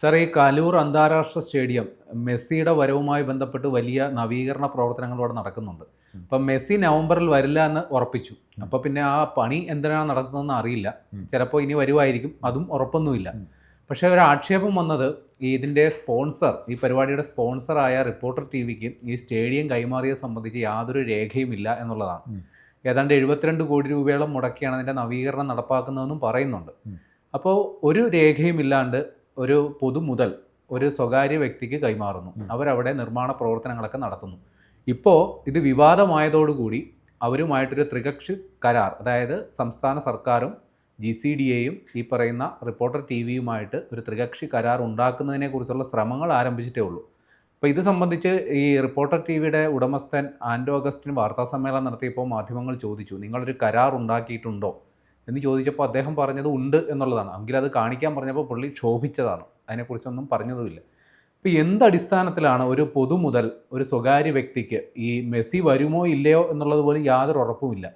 Sir ഈ കലൂർ അന്താരാഷ്ട്ര stadium മെസ്സിയുടെ വരവുമായി ബന്ധപ്പെട്ട് വലിയ നവീകരണ പ്രവർത്തനങ്ങൾ ഇവിടെ നടക്കുന്നുണ്ട്. അപ്പം മെസ്സി നവംബറിൽ വരില്ല എന്ന് ഉറപ്പിച്ചു. അപ്പോൾ പിന്നെ ആ പണി എന്തിനാണ് നടക്കുന്നതെന്ന് അറിയില്ല. ചിലപ്പോൾ ഇനി വരുമായിരിക്കും അതും ഉറപ്പൊന്നുമില്ല. പക്ഷേ ഒരു ആക്ഷേപം വന്നത് ഈ ഇതിന്റെ സ്പോൺസർ ഈ പരിപാടിയുടെ സ്പോൺസറായ റിപ്പോർട്ടർ ടി വിക്ക് ഈ സ്റ്റേഡിയം കൈമാറിയത് സംബന്ധിച്ച് യാതൊരു രേഖയുമില്ല എന്നുള്ളതാണ്. ഏതാണ്ട് എഴുപത്തിരണ്ട് കോടി രൂപയോളം മുടക്കിയാണ് അതിന്റെ നവീകരണം നടപ്പാക്കുന്നതെന്നും പറയുന്നുണ്ട്. അപ്പോൾ ഒരു രേഖയും ഇല്ലാണ്ട് ഒരു പൊതുമുതൽ ഒരു സ്വകാര്യ വ്യക്തിക്ക് കൈമാറുന്നു. അവരവിടെ നിർമ്മാണ പ്രവർത്തനങ്ങളൊക്കെ നടത്തുന്നു. ഇപ്പോൾ ഇത് വിവാദമായതോടുകൂടി അവരുമായിട്ടൊരു ത്രികക്ഷി കരാർ അതായത് സംസ്ഥാന സർക്കാരും ജി സി ഡി എയും ഈ പറയുന്ന റിപ്പോർട്ടർ ടി വിയുമായിട്ട് ഒരു ത്രികക്ഷി കരാർ ഉണ്ടാക്കുന്നതിനെക്കുറിച്ചുള്ള ശ്രമങ്ങൾ ആരംഭിച്ചിട്ടേ ഉള്ളൂ. അപ്പോൾ ഇത് സംബന്ധിച്ച് ഈ റിപ്പോർട്ടർ ടി വിയുടെ ഉടമസ്ഥൻ ആൻഡോ അഗസ്റ്റിൻ വാർത്താ സമ്മേളനം നടത്തിയപ്പോൾ മാധ്യമങ്ങൾ ചോദിച്ചു നിങ്ങളൊരു കരാർ ഉണ്ടാക്കിയിട്ടുണ്ടോ? എന്ന് ചോദിച്ചപ്പോൾ അദ്ദേഹം പറഞ്ഞത് ഉണ്ട് എന്നുള്ളതാണ്. എങ്കിൽ അത് കാണിക്കാൻ പറഞ്ഞപ്പോൾ പുള്ളി ക്ഷോഭിച്ചതാണ്. അതിനെക്കുറിച്ചൊന്നും പറഞ്ഞതുമില്ല. ഇപ്പോൾ എന്ത് അടിസ്ഥാനത്തിലാണ് ഒരു പൊതുമുതൽ ഒരു സ്വകാര്യ വ്യക്തിക്ക് ഈ മെസ്സി വരുമോ ഇല്ലയോ എന്നുള്ളത് പോലും യാതൊരു ഉറപ്പുമില്ല.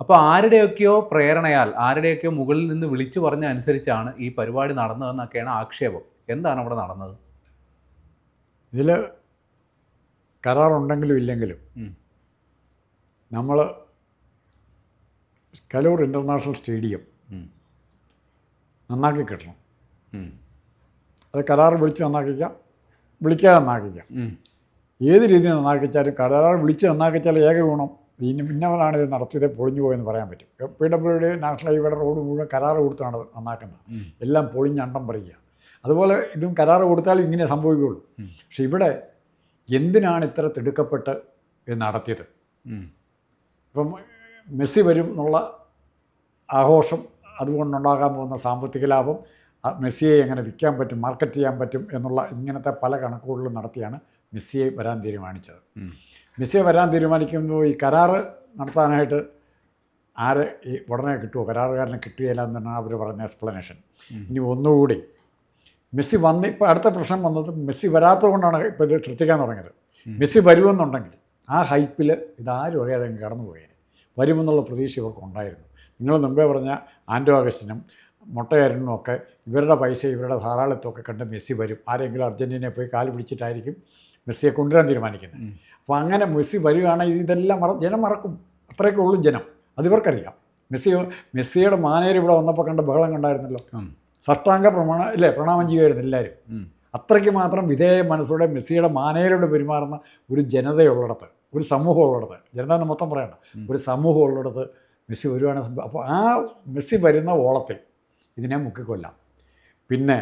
അപ്പോൾ ആരുടെയൊക്കെയോ പ്രേരണയാൽ ആരുടെയൊക്കെയോ മുകളിൽ നിന്ന് വിളിച്ചു പറഞ്ഞ അനുസരിച്ചാണ് ഈ പരിപാടി നടന്നതെന്നൊക്കെയാണ് ആക്ഷേപം. എന്താണ് അവിടെ നടന്നത്? ഇതിൽ കരാറുണ്ടെങ്കിലും ഇല്ലെങ്കിലും നമ്മൾ കലൂർ ഇന്റർനാഷണൽ സ്റ്റേഡിയം. നന്നാക്കി കിട്ടണം. അത് കരാർ വിളിച്ച് നന്നാക്കിക്കാം വിളിക്കാതെ നന്നാക്കിക്കാം. ഏത് രീതിയിൽ നന്നാക്കിച്ചാലും കരാർ വിളിച്ച് നന്നാക്കിച്ചാൽ ഏക ഗുണം. ഇനി പിന്നവനാണ് ഇത് നടത്തിയത് പൊളിഞ്ഞു പോയെന്ന് പറയാൻ പറ്റും. പി ഡബ്ല്യു ഡി നാഷണൽ ഹൈവേയുടെ റോഡ് മുഴുവൻ കരാർ കൊടുത്താണ് നന്നാക്കുന്നത്. എല്ലാം പൊളിഞ്ഞ് അണ്ടം പറയുക അതുപോലെ ഇതും കരാർ കൊടുത്താൽ ഇങ്ങനെ സംഭവിക്കുകയുള്ളൂ. പക്ഷെ ഇവിടെ എന്തിനാണ് ഇത്ര തിടുക്കപ്പെട്ട് ഇത് നടത്തിയത്. ഇപ്പം മെസ്സി വരും എന്നുള്ള ആഘോഷം അതുകൊണ്ടുണ്ടാകാൻ പോകുന്ന സാമ്പത്തിക ലാഭം മെസ്സിയെ എങ്ങനെ വിൽക്കാൻ പറ്റും മാർക്കറ്റ് ചെയ്യാൻ പറ്റും എന്നുള്ള ഇങ്ങനത്തെ പല കണക്കുകളിലും നടത്തിയാണ് മെസ്സിയെ വരാൻ തീരുമാനിച്ചത്. മെസ്സിയെ വരാൻ തീരുമാനിക്കുമ്പോൾ ഈ കരാറ് നടത്താനായിട്ട് ആരെ ഈ ഉടനെ കിട്ടുമോ കരാറുകാരനെ കിട്ടുകയില്ല എന്നാണ് അവർ പറഞ്ഞ എക്സ്പ്ലനേഷൻ. ഇനി ഒന്നുകൂടി മെസ്സി വന്ന് ഇപ്പോൾ അടുത്ത പ്രശ്നം വന്നത് മെസ്സി വരാത്തതുകൊണ്ടാണ് ഇപ്പോൾ ഇത് ശ്രദ്ധിക്കാൻ തുടങ്ങിയത്. മെസ്സി വരുമെന്നുണ്ടെങ്കിൽ ആ ഹൈപ്പിൽ ഇതാരും അറിയാതെ കടന്നു പോയേനെ വരുമെന്നുള്ള പ്രതീക്ഷ ഇവർക്ക് ഉണ്ടായിരുന്നു. നിങ്ങൾ മുമ്പേ പറഞ്ഞ ആൻഡോ അഗസ്റ്റിനും മുട്ടയരനും ഒക്കെ ഇവരുടെ പൈസ ഇവരുടെ ധാരാളിത്തമൊക്കെ കണ്ട് മെസ്സി വരും. ആരെങ്കിലും അർജന്റീനയെ പോയി കാൽ പിടിച്ചിട്ടായിരിക്കും മെസ്സിയെ കൊണ്ടുവരാൻ തീരുമാനിക്കുന്നത്. അപ്പോൾ അങ്ങനെ മെസ്സി വരികയാണെങ്കിൽ ഇതെല്ലാം മറ ജനം മറക്കും. അത്രയൊക്കെ ഉള്ളൂ ജനം. അതിവർക്കറിയാം മെസ്സി മെസ്സിയുടെ മാനേജർ ഇവിടെ വന്നപ്പോൾ കണ്ട ബഹളം കണ്ടായിരുന്നല്ലോ. സഷ്ടാംഗ പ്രമാണ ഇല്ലേ പ്രണാമം ചെയ്യുമായിരുന്നു എല്ലാവരും. അത്രയ്ക്ക് മാത്രം വിധേയ മനസ്സോടെ മെസ്സിയുടെ മാനേരോട് പെരുമാറുന്ന ഒരു ജനതയുള്ളിടത്ത് ഒരു സമൂഹം ഉള്ളിടത്ത് ജനത എന്ന് മൊത്തം പറയണ്ട. ഒരു സമൂഹം ഉള്ളിടത്ത് മെസ്സി വരുവാണ്. അപ്പോൾ ആ മെസ്സി വരുന്ന ഓളത്തിൽ ഇതിനെ മുക്കിക്കൊല്ലാം. പിന്നെ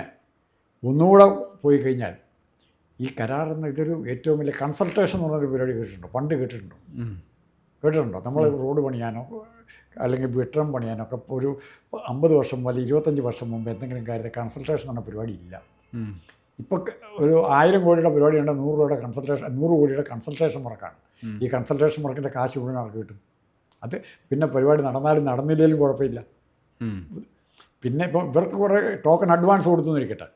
ഒന്നുകൂടെ പോയി കഴിഞ്ഞാൽ ഈ കരാറെന്ന ഇതൊരു ഏറ്റവും വലിയ കൺസൾട്ടേഷൻ എന്ന് പറഞ്ഞൊരു പരിപാടി കേട്ടിട്ടുണ്ടോ? പണ്ട് കേട്ടിട്ടുണ്ടോ? കേട്ടിട്ടുണ്ടോ? നമ്മൾ റോഡ് പണിയാനോ അല്ലെങ്കിൽ വിട്ടം പണിയാനോ ഒക്കെ ഒരു അമ്പത് വർഷം അല്ലെങ്കിൽ ഇരുപത്തഞ്ച് വർഷം മുമ്പ് എന്തെങ്കിലും കാര്യത്തിൽ കൺസൾട്ടേഷൻ എന്ന പരിപാടി ഇല്ല. ഇപ്പോൾ ഒരു ആയിരം കോടിയുടെ പരിപാടിയുണ്ട് നൂറ് രൂപയുടെ കൺസൾട്ടേഷൻ നൂറ് കോടിയുടെ കൺസൾട്ടേഷൻ വർക്കാണ് ഈ കൺസൾട്ടേഷൻ വർക്കിന്റെ കാശ് മുഴുവൻ ആർക്ക് കിട്ടും. അത് പിന്നെ പരിപാടി നടന്നാലും നടന്നില്ലെങ്കിലും കുഴപ്പമില്ല. പിന്നെ ഇപ്പോൾ ഇവർക്ക് കുറേ ടോക്കൺ അഡ്വാൻസ് കൊടുത്തു എന്നിരിക്കട്ടെ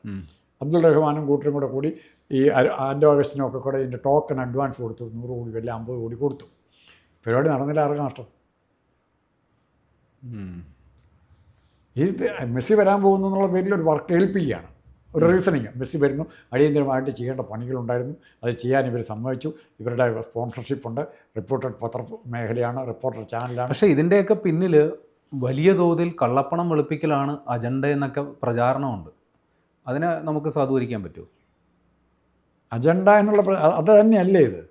അബ്ദുൾ റഹ്മാനും കൂട്ടരും കൂടെ കൂടി ഈ ആൻഡ് അഗസ്റ്റിനും ഒക്കെ കൂടെ ഇതിന്റെ ടോക്കൺ അഡ്വാൻസ് കൊടുത്തു. നൂറ് കോടി അല്ല അമ്പത് കോടി കൊടുത്തു. പരിപാടി നടന്നില്ല ആർക്ക് നഷ്ടം. ഈ ഇത് മെസ്സി വരാൻ പോകുന്നു എന്നുള്ള പേരിൽ ഒരു വർക്ക് ഏൽപ്പിക്കുകയാണ്. ഒരു റീസണിങ് മെസ്സി വരുന്നു. അടിയന്തരമായിട്ട് ചെയ്യേണ്ട പണികളുണ്ടായിരുന്നു. അത് ചെയ്യാൻ ഇവർ സമ്മതിച്ചു. ഇവരുടെ സ്പോൺസർഷിപ്പ് ഉണ്ട്. റിപ്പോർട്ടഡ് പത്ര മേഖലയാണ്. റിപ്പോർട്ടർ ചാനലാണ് പക്ഷേ ഇതിന്റെയൊക്കെ പിന്നിൽ വലിയ തോതിൽ കള്ളപ്പണം വെളുപ്പിക്കലാണ് അജണ്ട എന്നൊക്കെ പ്രചാരണമുണ്ട്. അതിനെ നമുക്ക് സാധൂകരിക്കാൻ പറ്റുമോ? അജണ്ട എന്നുള്ള അത് തന്നെയല്ലേ ഇത്?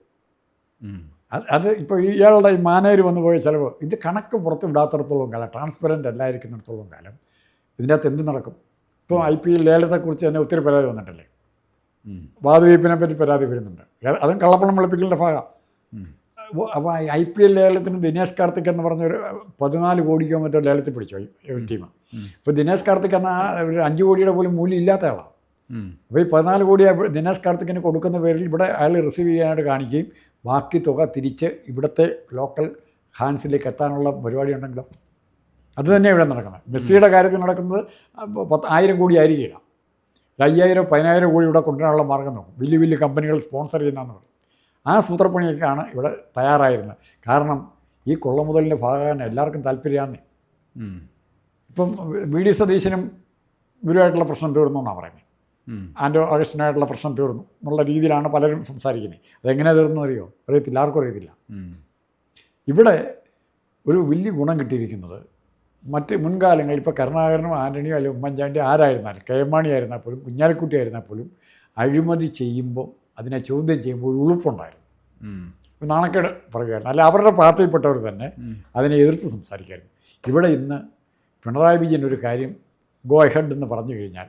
അത് അത് ഇപ്പോൾ ഇയാളുടെ ഈ മാനേജർ വന്നു പോയ ചിലവ് ഇത് കണക്ക് പുറത്ത് വിടാത്തിടത്തോളം കാലം ട്രാൻസ്പെറന്റ് അല്ലായിരിക്കുന്നിടത്തോളം കാലം ഇതിന്റെ അകത്ത് എന്ത് നടക്കും? ഇപ്പോൾ ഐ പി എൽ ലേലത്തെക്കുറിച്ച് തന്നെ ഒത്തിരി പരാതി വന്നിട്ടില്ലേ. വാതുവയ്പ്പിനെ പറ്റി പരാതി വരുന്നുണ്ട് അതും കള്ളപ്പണം വെളുപ്പിക്കലിന്റെ ഭാഗം. അപ്പോൾ ഐ പി എൽ ലേലത്തിന് ദിനേശ് കാർത്തിക് എന്ന് പറഞ്ഞൊരു പതിനാല് കോടിക്കോ മറ്റോ ലേലത്തിൽ പിടിച്ചു ഒരു ടീം അപ്പോൾ ദിനേശ് കാർത്തിക് എന്ന ഒരു അഞ്ച് കോടിയുടെ പോലും മൂല്യം ഇല്ലാത്ത ആളാണ്. അപ്പോൾ ഈ പതിനാല് കോടി ദിനേശ് കാർത്തിക്കിന് കൊടുക്കുന്ന പേരിൽ ഇവിടെ അയാൾ റിസീവ് ചെയ്യാനായിട്ട് കാണിക്കുകയും ബാക്കി തുക തിരിച്ച് ഇവിടുത്തെ ലോക്കൽ ഹാൻസിലേക്ക് എത്താനുള്ള പരിപാടി ഉണ്ടെങ്കിലോ അത് തന്നെയാണ് ഇവിടെ നടക്കുന്നത്. മെസ്സിയുടെ കാര്യത്തിൽ നടക്കുന്നത് പത്ത് ആയിരം കോടി ആയിരിക്കില്ല. ഒരു അയ്യായിരം പതിനായിരം കോടി ഇവിടെ കൊണ്ടുവരാനുള്ള മാർഗം നോക്കും. വലിയ വലിയ കമ്പനികൾ സ്പോൺസർ ചെയ്യുന്നതെന്ന് പറയും. ആ സൂത്രപ്പണിയൊക്കെയാണ് ഇവിടെ തയ്യാറായിരുന്നത്. കാരണം ഈ കൊള്ളമുതലിന്റെ ഭാഗമാകാൻ എല്ലാവർക്കും താല്പര്യമാണ്. ഇപ്പം വി ഡി സതീശനും ഇവരുമായിട്ടുള്ള പ്രശ്നം തീർന്നു എന്നാണ് പറയുന്നത്. ആൻഡോ അഗസ്റ്റിനായിട്ടുള്ള പ്രശ്നം തീർന്നു എന്നുള്ള രീതിയിലാണ് പലരും സംസാരിക്കുന്നത്. അതെങ്ങനെ തീർന്നു അറിയോ അറിയത്തില്ല. ആർക്കും അറിയത്തില്ല. ഇവിടെ ഒരു വലിയ ഗുണം കിട്ടിയിരിക്കുന്നത് മറ്റ് മുൻകാലങ്ങളിൽ ഇപ്പോൾ കരുണാകരനും ആന്റണിയോ അല്ലെങ്കിൽ ഉമ്മൻചാണ്ടി ആരായിരുന്നാലും കെ എം മാണി ആയിരുന്നാൽ പോലും കുഞ്ഞാലിക്കുട്ടി ആയിരുന്നാൽ പോലും അഴിമതി ചെയ്യുമ്പോൾ അതിനെ ചോദ്യം ചെയ്യുമ്പോൾ ഒരു ഉളുപ്പുണ്ടായിരുന്നു. നാണക്കേട് പറയുകയായിരുന്നു അല്ല അവരുടെ പാർട്ടിയിൽപ്പെട്ടവർ തന്നെ അതിനെ എതിർത്ത് സംസാരിക്കായിരുന്നു. ഇവിടെ ഇന്ന് പിണറായി വിജയൻ ഒരു കാര്യം ഗോ അഹെഡ് എന്ന് പറഞ്ഞു കഴിഞ്ഞാൽ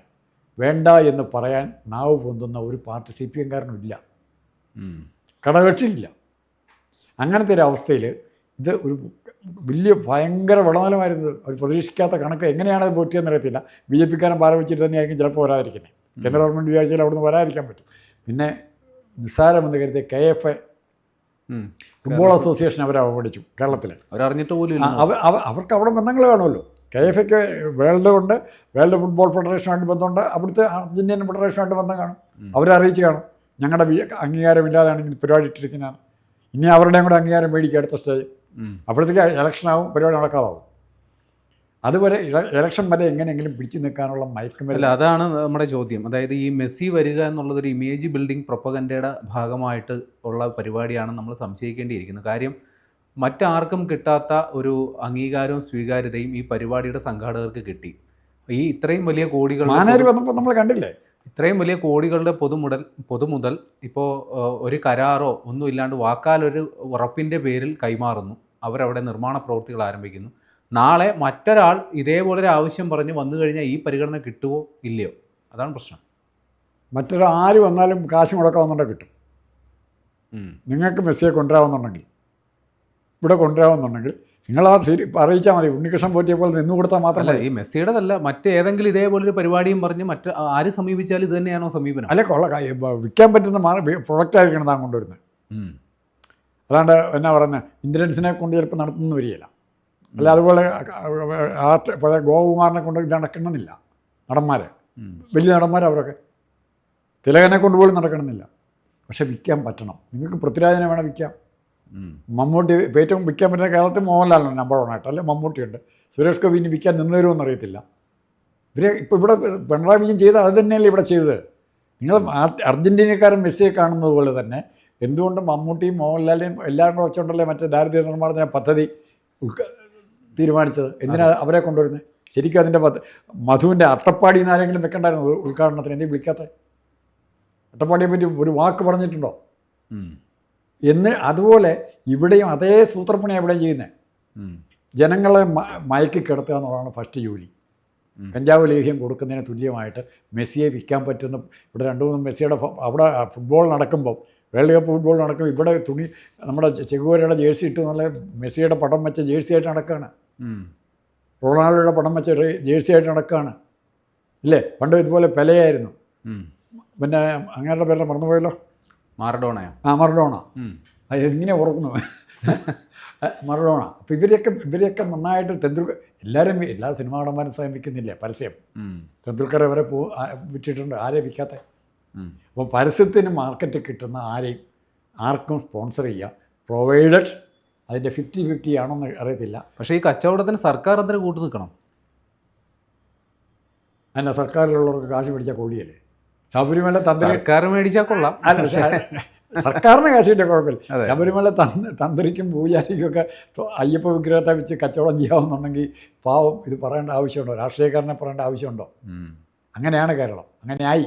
വേണ്ട എന്ന് പറയാൻ നാവ് പൊന്തുന്ന ഒരു പാർട്ടി സി പി എംകാരനും ഇല്ല. ഉം. ഘടകക്ഷിയില്ല അങ്ങനത്തെ ഒരു അവസ്ഥയിൽ ഇത് ഒരു വലിയ ഭയങ്കര വിളനിലമായിരുന്നു. അവർ പ്രതീക്ഷിക്കാത്ത കണക്ക് എങ്ങനെയാണ് അത് പൊട്ടിയെന്ന് അറിയത്തില്ല. ബി ജെ പിക്കാരൻ പാര വെച്ചിട്ട് തന്നെയായിരിക്കും ചിലപ്പോൾ വരാതിരിക്കുന്നത് കേന്ദ്ര ഗവൺമെന്റ് വിചാരിച്ചാൽ അവിടുന്ന് വരാതിരിക്കാൻ പറ്റും. പിന്നെ നിസ്സാരമെന്ന് കരുതിയ K F A. Football association അവരെ അവഗണിച്ചു കേരളത്തിൽ അവരറിഞ്ഞിട്ട് പോലും അവർക്ക് അവിടെ ബന്ധങ്ങൾ കാണുമല്ലോ. കെ എഫ് എക്ക് വേൾഡ് ഉണ്ട് വേൾഡ് ഫുട്ബോൾ ഫെഡറേഷനുമായിട്ട് ബന്ധമുണ്ട് അവിടുത്തെ അർജന്റീൻ ഫെഡറേഷനുമായിട്ട് ബന്ധം കാണും. അവരെ അറിയിച്ച് കാണും. ഞങ്ങളുടെ അംഗീകാരമില്ലാതെയാണ് ഇങ്ങനെ പരിപാടി ഇട്ടിരിക്കുന്നതാണ്. ഇനി അവരുടെയും കൂടെ അംഗീകാരം മേടിക്കുക അടുത്ത സ്റ്റേജ്. അപ്പോഴത്തേക്ക് ഇലക്ഷനാവും പരിപാടി നടക്കാതാവും. അതുവരെ ഇല- ഇലക്ഷൻ വരെ എങ്ങനെയെങ്കിലും പിടിച്ചു നിൽക്കാനുള്ള മയക്കുമരുന്ന് അതാണ് നമ്മുടെ ചോദ്യം. അതായത് ഈ മെസ്സി വരിക എന്നുള്ളത് ഒരു ഇമേജ് ബിൽഡിംഗ് പ്രൊപ്പഗൻഡയുടെ ഭാഗമായിട്ട് ഉള്ള പരിപാടിയാണ് നമ്മൾ സംശയിക്കേണ്ടിയിരിക്കുന്നത്. കാര്യം മറ്റാർക്കും കിട്ടാത്ത ഒരു അംഗീകാരവും സ്വീകാര്യതയും ഈ പരിപാടിയുടെ സംഘാടകർക്ക് കിട്ടി. ഈ ഇത്രയും വലിയ കോടികൾ വന്നപ്പോൾ നമ്മൾ കണ്ടില്ലേ? ഇത്രയും വലിയ കോടികളുടെ പൊതുമുടൽ പൊതുമുതൽ ഇപ്പോൾ ഒരു കരാറോ ഒന്നും ഇല്ലാണ്ട് വാക്കാലൊരു ഉറപ്പിന്റെ പേരിൽ കൈമാറുന്നു. അവരവിടെ നിർമ്മാണ പ്രവൃത്തികൾ ആരംഭിക്കുന്നു. നാളെ മറ്റൊരാൾ ഇതേപോലെ ഒരു ആവശ്യം പറഞ്ഞ് വന്നു കഴിഞ്ഞാൽ ഈ പരിഗണന കിട്ടുമോ ഇല്ലയോ? അതാണ് പ്രശ്നം. മറ്റൊരാൾ ആര് വന്നാലും കാശ് മുടക്കാവുന്നുണ്ടെങ്കിൽ കിട്ടും. നിങ്ങൾക്ക് മെസ്സിയെ കൊണ്ടുവരാമെന്നുണ്ടെങ്കിൽ ഇവിടെ കൊണ്ടുവരാമെന്നുണ്ടെങ്കിൽ നിങ്ങൾ ആ ശരി അറിയിച്ചാൽ മതി. ഉണ്ണികൃഷ്ണൻ പോറ്റിയെ പോലെ നിന്ന് കൊടുത്താൽ മാത്രമല്ല മതി. ഈ മെസ്സിയുടെതല്ല മറ്റേതെങ്കിലും ഇതേപോലൊരു പരിപാടിയും പറഞ്ഞ് മറ്റ് ആര് സമീപിച്ചാലും ഇത് തന്നെയാണോ സമീപനം? അല്ലെ കൊള്ള വിൽക്കാൻ പറ്റുന്ന മാറി പ്രൊഡക്റ്റ് ആയിരിക്കണം താൻ കൊണ്ടുവരുന്നത്. അതാണ്ട് എന്നാ പറയുന്നത് ഇന്ദ്രൻസിനെ കൊണ്ട് ചിലപ്പോൾ നടത്തുന്നു വരികയില്ല. അല്ല അതുപോലെ ആർട്ട് പഴയ ഗോകുമാറിനെ കൊണ്ട് ഇത് നടക്കണമെന്നില്ല. നടന്മാർ വലിയ നടന്മാർ അവരൊക്കെ. തിലകനെ കൊണ്ടുപോലും നടക്കണമെന്നില്ല. പക്ഷെ വിൽക്കാൻ പറ്റണം. നിങ്ങൾക്ക് പൃഥ്വിരാജിനെ വേണം വിൽക്കാം. മമ്മൂട്ടി ഏറ്റവും വിൽക്കാൻ പറ്റുന്ന കേരളത്തിൽ മോഹൻലാലാണ് നമ്പർ വൺ ആയിട്ട്. അല്ലെ മമ്മൂട്ടിയുണ്ട്. സുരേഷ് ഗോപി ഇനി വിൽക്കാൻ നിന്ന് തരുമെന്ന് അറിയത്തില്ല ഇവരെ ഇപ്പോൾ ഇവിടെ പിണറായി വിജയൻ ചെയ്ത അത് തന്നെയല്ലേ ഇവിടെ ചെയ്തത്. നിങ്ങൾ അർജന്റീനക്കാരൻ മെസ്സിയെ കാണുന്നത് പോലെ തന്നെ എന്തുകൊണ്ട് മമ്മൂട്ടിയും മോഹൻലാലിനെയും എല്ലാവരും കൂടെ വെച്ചുകൊണ്ടല്ലേ മറ്റേ ദാരിദ്ര്യ നിർമ്മാർജന പദ്ധതി തീരുമാനിച്ചത്? എന്തിനാണ് അവരെ കൊണ്ടുവരുന്നത് ശരിക്കും അതിന്റെ പദ്ധതി മധുവിന്റെ അട്ടപ്പാടി ആരെങ്കിലും വെക്കണ്ടായിരുന്നു ഉദ്ഘാടനത്തിന്? എന്തെങ്കിലും വിളിക്കാത്ത? അട്ടപ്പാടിയെ പറ്റി ഒരു വാക്ക് പറഞ്ഞിട്ടുണ്ടോ. എന്ന് അതുപോലെ ഇവിടെയും അതേ സൂത്രപ്പണി ഇവിടെ ചെയ്യുന്നത് ജനങ്ങളെ മയക്കി കിടത്തുക എന്നുള്ളതാണ് ഫസ്റ്റ് ജോലി. കഞ്ചാവ് ലേഹ്യം കൊടുക്കുന്നതിന് തുല്യമായിട്ട് മെസ്സിയെ വിൽക്കാൻ പറ്റുന്ന ഇവിടെ രണ്ടു മൂന്ന് മെസ്സിയുടെ അവിടെ ഫുട്ബോൾ നടക്കുമ്പോൾ വേൾഡ് കപ്പ് ഫുട്ബോൾ നടക്കും. ഇവിടെ തുണി നമ്മുടെ ചെകുവരയുടെ ജേഴ്സി ഇട്ട് നല്ല മെസ്സിയുടെ പടം വെച്ച ജേഴ്സി ആയിട്ട് നടക്കുകയാണ് റൊണാൾഡോയുടെ പടം വെച്ച ജേഴ്സി ആയിട്ട് നടക്കുകയാണ് ഇല്ലേ? പണ്ട് ഇതുപോലെ പെലയായിരുന്നു. പിന്നെ അങ്ങേരുടെ പേരെ മറന്നുപോയല്ലോ? മാറഡോണയോ ആ മറഡോണ. അതെങ്ങനെ ഉറക്കുന്നു എങ്ങനെ ഓർക്കുന്നു? മറഡോണ. അപ്പോൾ ഇവരെയൊക്കെ ഇവരെയൊക്കെ നന്നായിട്ട് തെന്തുൽക്കർ എല്ലാവരും എല്ലാ സിനിമാ നടന്മാരും സമീപിക്കുന്നില്ല പരസ്യം. തെന്തുൽക്കറെ വരെ പോ വിറ്റിട്ടുണ്ട്. ആരെ വിൽക്കാത്ത. അപ്പോൾ പരസ്യത്തിന് മാർക്കറ്റ് കിട്ടുന്ന ആരെയും ആർക്കും സ്പോൺസർ ചെയ്യാം. പ്രൊവൈഡഡ് അതിന്റെ ഫിഫ്റ്റി ഫിഫ്റ്റി ആണോന്ന് അറിയത്തില്ല. പക്ഷേ ഈ കച്ചവടത്തിന് സർക്കാർ അതിന് കൂട്ടു നിൽക്കണം? അല്ല സർക്കാരിലുള്ളവർക്ക് കാശ് മേടിച്ചാൽ കൊള്ളിയല്ലേ? ശബരിമല തന്ത്രി സർക്കാർ മേടിച്ചാൽ കൊള്ളാം. അല്ല സർക്കാരിന് കാശിന്റെ കുഴപ്പമില്ല. ശബരിമല തന്ത്ര തന്ത്രിക്കും പൂജാരിക്കും ഒക്കെ അയ്യപ്പ വിഗ്രഹത്തെ വെച്ച് കച്ചവടം ചെയ്യാവുന്നുണ്ടെങ്കിൽ പാവം ഇത് പറയേണ്ട ആവശ്യമുണ്ടോ? രാഷ്ട്രീയക്കാരനെ പറയേണ്ട ആവശ്യമുണ്ടോ? അങ്ങനെയാണ് കേരളം. അങ്ങനെയായി.